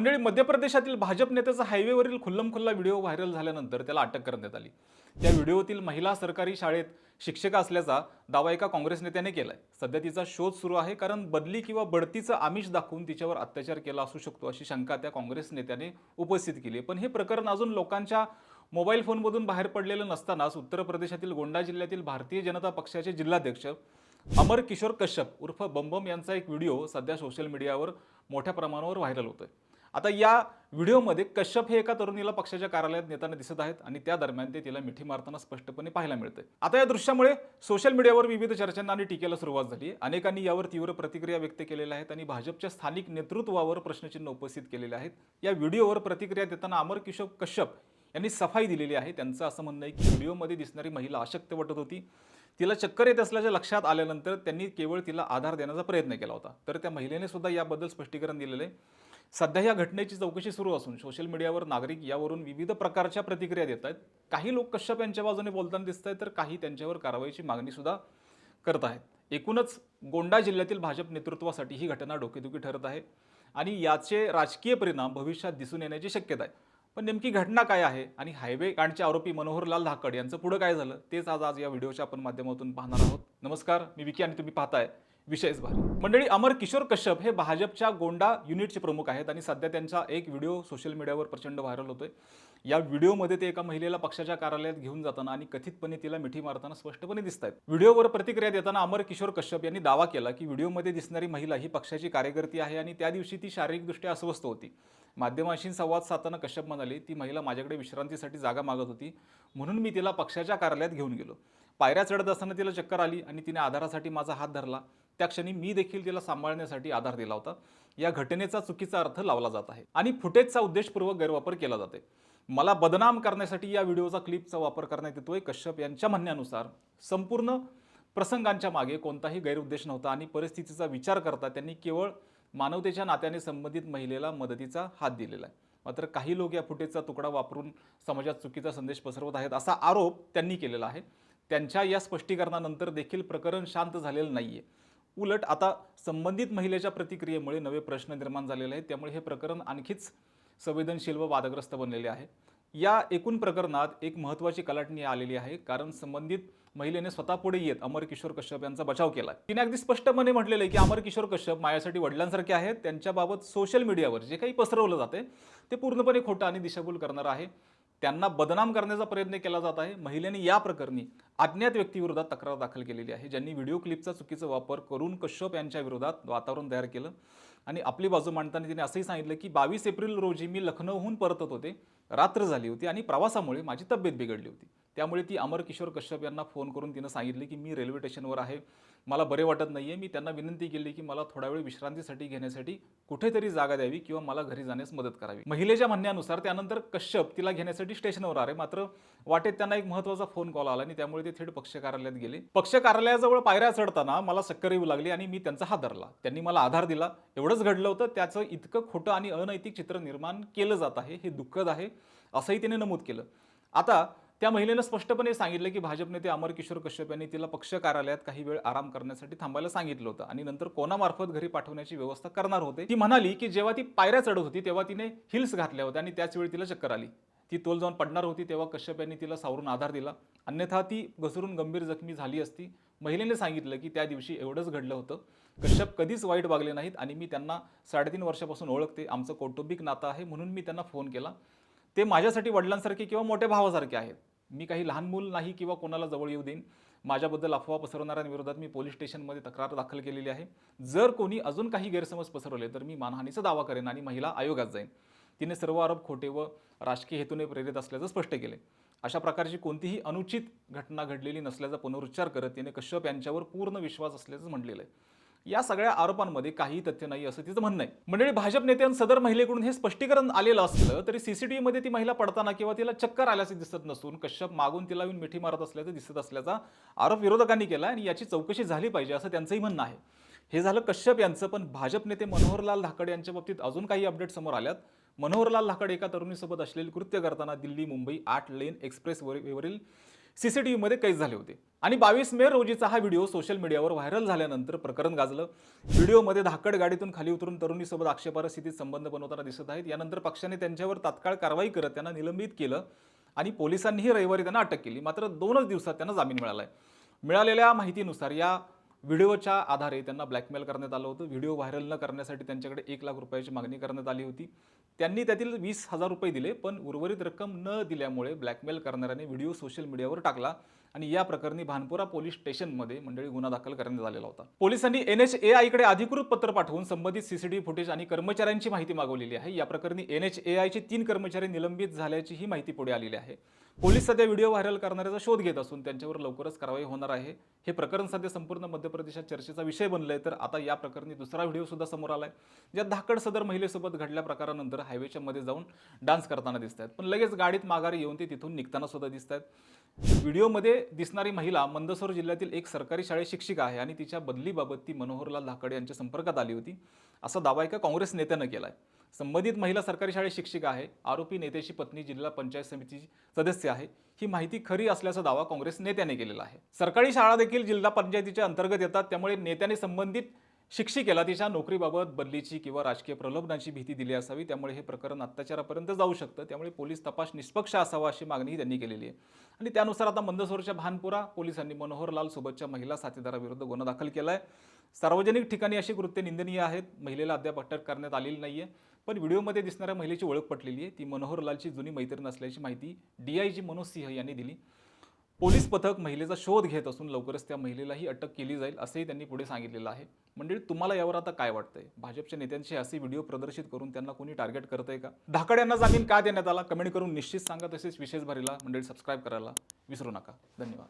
मंडळी मध्य प्रदेशातील भाजप नेत्याचा हायवेवरील खुल्लमखुल्ला व्हिडिओ व्हायरल झाल्यानंतर त्याला अटक करण्यात आली. त्या व्हिडिओतील महिला सरकारी शाळेत शिक्षिका असल्याचा दावा एका काँग्रेस नेत्याने केलाय. सध्या तिचा शोध सुरू आहे कारण बदली किंवा बढतीचं आमिष दाखवून तिच्यावर अत्याचार केला असू शकतो अशी शंका त्या काँग्रेस नेत्याने उपस्थित केली. पण हे प्रकरण अजून लोकांच्या मोबाईल फोनमधून बाहेर पडलेलं नसतानाच उत्तर प्रदेशातील गोंडा जिल्ह्यातील भारतीय जनता पक्षाचे जिल्हाध्यक्ष अमर किशोर कश्यप उर्फ बमबम यांचा एक व्हिडिओ सध्या सोशल मीडियावर मोठ्या प्रमाणावर व्हायरल होतोय. आता या व्हिडिओमध्ये कश्यप हे एका तरुणीला पक्षाच्या कार्यालयात नेताना दिसत आहेत आणि त्या दरम्यान ते तिला मिठी मारताना स्पष्टपणे पाहायला मिळते आता या दृश्यामुळे सोशल मीडियावर विविध चर्चांना आणि टीकेला सुरुवात झाली अनेकांनी यावर तीव्र प्रतिक्रिया व्यक्त केलेल्या आहेत आणि भाजपच्या स्थानिक नेतृत्वावर प्रश्नचिन्ह उपस्थित केलेले आहेत. या व्हिडिओवर प्रतिक्रिया देताना अमर किशोर कश्यप यांनी सफाई दिलेली आहे. त्यांचं असं म्हणणं आहे की व्हिडिओमध्ये दिसणारी महिला अशक्त वाटत होती. तिला चक्कर येत असल्याच्या लक्षात आल्यानंतर त्यांनी केवळ तिला आधार देण्याचा प्रयत्न केला होता. तर त्या महिलेने सुद्धा याबद्दल स्पष्टीकरण दिलेलं आहे. सध्या या घटनेची चौकशी सुरू असून सोशल मीडियावर नागरिक यावरून विविध प्रकारच्या प्रतिक्रिया देत आहेत. काही लोक कश्यप यांच्या बाजूने बोलताना दिसत आहेत तर काही त्यांच्यावर कारवाईची मागणीसुद्धा करत आहेत. एकूणच गोंडा जिल्ह्यातील भाजप नेतृत्वासाठी ही घटना डोकेदुखी ठरत आहे आणि याचे राजकीय परिणाम भविष्यात दिसून येण्याची शक्यता आहे. पण नेमकी घटना काय आहे आणि हायवे कांडचे आरोपी मनोहरलाल धाकड यांचं पुढं काय झालं तेच आज आज या व्हिडिओच्या आपण माध्यमातून पाहणार आहोत. नमस्कार मी विकी आणि तुम्ही पाहताय विषयच भारी. मंडळी अमर किशोर कश्यप हे भाजपच्या गोंडा युनिटचे प्रमुख आहेत आणि सध्या त्यांचा एक व्हिडिओ सोशल मीडियावर प्रचंड व्हायरल होतोय. या व्हिडिओमध्ये ते एका महिलेला पक्षाच्या कार्यालयात घेऊन जाताना आणि कथितपणे तिला मिठी मारताना स्पष्टपणे दिसत आहेत व्हिडिओवर प्रतिक्रिया देताना अमर किशोर कश्यप यांनी दावा केला की व्हिडिओमध्ये दिसणारी महिला ही पक्षाची कार्यकर्ती आहे आणि त्या दिवशी ती शारीरिकदृष्ट्या अस्वस्थ होती. माध्यमांशी संवाद साधताना कश्यप म्हणाले ती महिला माझ्याकडे विश्रांतीसाठी जागा मागत होती म्हणून मी तिला पक्षाच्या कार्यालयात घेऊन गेलो. पायऱ्या चढत असताना तिला चक्कर आली आणि तिने आधारासाठी माझा हात धरला. त्या क्षणी मी देखील तिला सांभाळण्यासाठी आधार दिला होता. या घटनेचा चुकीचा अर्थ लावला जात आहे आणि फुटेजचा उद्देशपूर्वक गैरवापर केला जाते. मला बदनाम करण्यासाठी या व्हिडिओचा क्लिपचा वापर करण्यात येतोय. कश्यप यांच्या म्हणण्यानुसार संपूर्ण प्रसंगांच्या मागे कोणताही गैरउद्देश नव्हता आणि परिस्थितीचा विचार करता त्यांनी केवळ मानवतेच्या नात्याने संबंधित महिलेला मदतीचा हात दिलेला आहे. मात्र काही लोक या फुटेजचा तुकडा वापरून समाजात चुकीचा संदेश पसरवत आहेत असा आरोप त्यांनी केलेला आहे. त्यांच्या या स्पष्टीकरणानंतर देखील प्रकरण शांत झालेलं नाही आहे उलट आता संबंधित महिलेच्या प्रतिक्रियेमुळे नवे प्रश्न निर्माण झालेले आहेत. त्यामुळे हे प्रकरण आणखीच संवेदनशील व वादग्रस्त बनलेले आहे. या एकूण प्रकरणात एक महत्त्वाची कलाटणी आलेली आहे. कारण संबंधित महिलेने स्वतः पुढे येत अमर किशोर कश्यप यांचा बचाव केला तिने अगदी स्पष्टपणे म्हटलेलं आहे की अमर किशोर कश्यप माझ्यासाठी वडिलांसारखे आहेत. त्यांच्याबाबत सोशल मीडियावर जे काही पसरवलं जाते ते पूर्णपणे खोटं आणि दिशाभूल करणारं आहे. त्यांना बदनाम करण्याचा प्रयत्न केला जात आहे. महिलेने या प्रकरणी अज्ञात व्यक्तीविरोधात तक्रार दाखल केलेली आहे ज्यांनी व्हिडिओ क्लिपचा चुकीचा वापर करून कश्यप यांच्या विरोधात वातावरण तयार केलं. आणि आपली बाजू मांडताना तिने असंही सांगितलं की बावीस एप्रिल रोजी मी लखनौहून परतत होते. रात्र झाली होती आणि प्रवासामुळे माझी तब्येत बिघडली होती. त्यामुळे ती अमर किशोर कश्यप यांना फोन करून तिनं सांगितले की मी रेल्वे स्टेशनवर आहे. मला बरे वाटत नाहीये. मी त्यांना विनंती केली की मला थोडा वेळ विश्रांतीसाठी घेण्यासाठी कुठेतरी जागा द्यावी किंवा मला घरी जाण्यास मदत करावी. महिलेच्या म्हणण्यानुसार त्यानंतर कश्यप तिला घेण्यासाठी स्टेशनवर आले मात्र वाटेत त्यांना एक महत्त्वाचा फोन कॉल आला आणि त्यामुळे ते थेट पक्ष कार्यालयात गेले. पक्ष कार्यालयाजवळ पायऱ्या चढताना मला सक्कर येऊ लागली आणि मी त्यांचा हात धरला. त्यांनी मला आधार दिला. एवढंच घडलं होतं. त्याचं इतकं खोटं आणि अनैतिक चित्र निर्माण केलं जात आहे हे दुःखद आहे असंही तिने नमूद केलं. आता त्या महिलेनं स्पष्टपणे सांगितलं की भाजप नेते अमर किशोर कश्यप यांनी तिला पक्ष कार्यालयात काही वेळ आराम करण्यासाठी थांबायला सांगितलं होतं आणि नंतर कोणामार्फत घरी पाठवण्याची व्यवस्था करणार होते. ती म्हणाली की जेव्हा ती पायऱ्या चढत होती तेव्हा तिने हिल्स घातल्या होत्या आणि त्याच वेळी तिला चक्कर आली. ती तोल जाऊन पडणार होती तेव्हा कश्यप यांनी तिला सावरून आधार दिला. अन्यथा ती घसरून गंभीर जखमी झाली असती. महिलेने सांगितलं की त्या दिवशी एवढंच घडलं होतं. कश्यप कधीच वाईट वागले नाहीत आणि मी त्यांना साडेतीन वर्षापासून ओळखते. आमचं कौटुंबिक नातं आहे म्हणून मी त्यांना फोन केला. ते माझ्यासाठी वडिलांसारखे किंवा मोठ्या भावासारखे आहेत. मी काही लहान मूल नाही किंवा कोणाला जवळ येऊ देईन. माझ्याबद्दल अफवा पसरवणाऱ्यांविरोधात मी पोलीस स्टेशनमध्ये तक्रार दाखल केलेली आहे. जर कोणी अजून काही गैरसमज पसरवले तर मी मानहानीचा दावा करेन आणि महिला आयोगात जाईन. तिने सर्व आरोप खोटे व राजकीय हेतूने प्रेरित असल्याचं स्पष्ट केले. अशा प्रकारची कोणतीही अनुचित घटना घडलेली नसल्याचा पुनरुच्चार करत तिने कश्यप यांच्यावर पूर्ण विश्वास असल्याचं म्हटलेलं आहे. या सगळ्या आरोपांमध्ये काही तथ्य नाही असं तिचं म्हणणं आहे. मंडळी भाजप नेत्यां सदर महिलेकडून हे स्पष्टीकरण आलेलं असलं तरी सीसीटीव्ही मध्ये ती महिला पडताना किंवा तिला चक्कर आल्याचं दिसत नसून कश्यप मागून तिला येऊन मिठी मारत असल्याचं दिसत असल्याचा आरोप विरोधकांनी केला आणि याची चौकशी झाली पाहिजे असं त्यांचंही म्हणणं आहे. हे झालं कश्यप यांचं पण भाजप नेते मनोहरलाल धाकड यांच्या बाबतीत अजून काही अपडेट समोर आल्यात. मनोहरलाल धाकड एका तरुणीसोबत असलेली कृत्य करताना दिल्ली मुंबई आठ लेन एक्सप्रेस वरील सीसीटीव्हीमध्ये कैद झाले होते. आणि बावीस मे रोजीचा हा व्हिडिओ सोशल मीडियावर व्हायरल झाल्यानंतर प्रकरण गाजलं. व्हिडिओमध्ये धाकड गाडीतून खाली उतरून तरुणीसोबत आक्षेपार्ह स्थितीत संबंध बनवताना दिसत आहेत. यानंतर पक्षाने त्यांच्यावर तात्काळ कारवाई करत त्यांना निलंबित केलं आणि पोलिसांनीही रविवारी त्यांना अटक केली. मात्र दोनच दिवसात त्यांना जामीन मिळाला आहे मिळालेल्या माहितीनुसार या व्हिडिओच्या आधारे त्यांना ब्लॅकमेल करण्यात आलं होतं. व्हिडिओ व्हायरल न करण्यासाठी त्यांच्याकडे एक लाख रुपयाची मागणी करण्यात आली होती. त्यांनी त्यातील वीस हजार रुपये दिले पण उर्वरित रक्कम न दिल्यामुळे ब्लॅकमेल करणाऱ्याने व्हिडिओ सोशल मीडियावर टाकला आणि या प्रकरणी भानपुरा पोलीस स्टेशनमध्ये मंडळी गुन्हा दाखल करण्यात आलेला होता. पोलिसांनी एन एच ए आयकडे अधिकृत पत्र पाठवून संबंधित सीसीटीव्ही फुटेज आणि कर्मचाऱ्यांची माहिती मागवलेली आहे. या प्रकरणी एन एच ए आयचे तीन कर्मचारी निलंबित झाल्याची ही माहिती पुढे आलेली आहे. पोलीस सध्या व्हिडिओ व्हायरल करणाऱ्याचा शोध घेत असून त्यांच्यावर लवकरच कारवाई होणार आहे. हे प्रकरण सध्या संपूर्ण मध्य प्रदेशात चर्चेचा विषय बनलंय. तर आता या प्रकरणी दुसरा व्हिडिओ सुद्धा समोर आलाय ज्यात धाकड सदर महिलेसोबत घडल्या प्रकारानंतर हायवेच्या मध्ये जाऊन डान्स करताना दिसत आहेत पण लगेच गाडीत माघारी येऊन ते तिथून निघताना सुद्धा दिसत आहेत व्हिडिओमध्ये दिसणारी महिला मंदसौर जिल्ह्यातील एक सरकारी शाळेत शिक्षिका आहे आणि तिच्या बदलीबाबत ती मनोहरलाल धाकडे यांच्या संपर्कात आली होती. असा दावा एका काँग्रेस नेत्यानं केला आहे संबंधित महिला सरकारी शाळेत शिक्षिका आहे आरोपी नेत्याची पत्नी जिल्हा पंचायत समितीची सदस्य आहे. ही माहिती खरी असल्याचा दावा काँग्रेस नेत्याने केलेला आहे. सरकारी शाळा देखील जिल्हा पंचायतीच्या अंतर्गत येतात त्यामुळे नेत्याने संबंधित शिक्षिकेला तिच्या नोकरीबाबत बदलीची किंवा राजकीय प्रलोभनाची भीती दिली असावी. त्यामुळे हे प्रकरण अत्याचारापर्यंत जाऊ शकतं. त्यामुळे पोलीस तपास निष्पक्ष असावा अशी मागणीही त्यांनी केलेली आहे. आणि त्यानुसार आता मंदसौरच्या भानपुरा पोलिसांनी मनोहरलाल सोबतच्या महिला साथीदाराविरुद्ध गुन्हा दाखल केला आहे सार्वजनिक ठिकाणी अशी कृत्य निंदनीय आहेत. महिलेला अद्याप अटक करण्यात आलेली नाहीये. पण व्हिडिओमध्ये दिसणाऱ्या महिलेची ओळख पटलेली आहे. ती मनोहरलालची जुनी मैत्रीण असल्याची माहिती डीआयजी मनोज सिंह यांनी दिली. पोलीस पथक महिलेचा शोध घेत असून लवकरच त्या महिलेलाही अटक केली जाईल असंही त्यांनी पुढे सांगितलेलं आहे. मंडळी तुम्हाला यावर आता काय वाटतंय? भाजपच्या नेत्यांशी असे व्हिडिओ प्रदर्शित करून त्यांना कोणी टार्गेट करत आहे का? धाकड यांना जामीन का देण्यात आला? कमेंट करून निश्चित सांगा तसेच विशेष भरीला. मंडळी सबस्क्राईब करायला विसरू नका. धन्यवाद.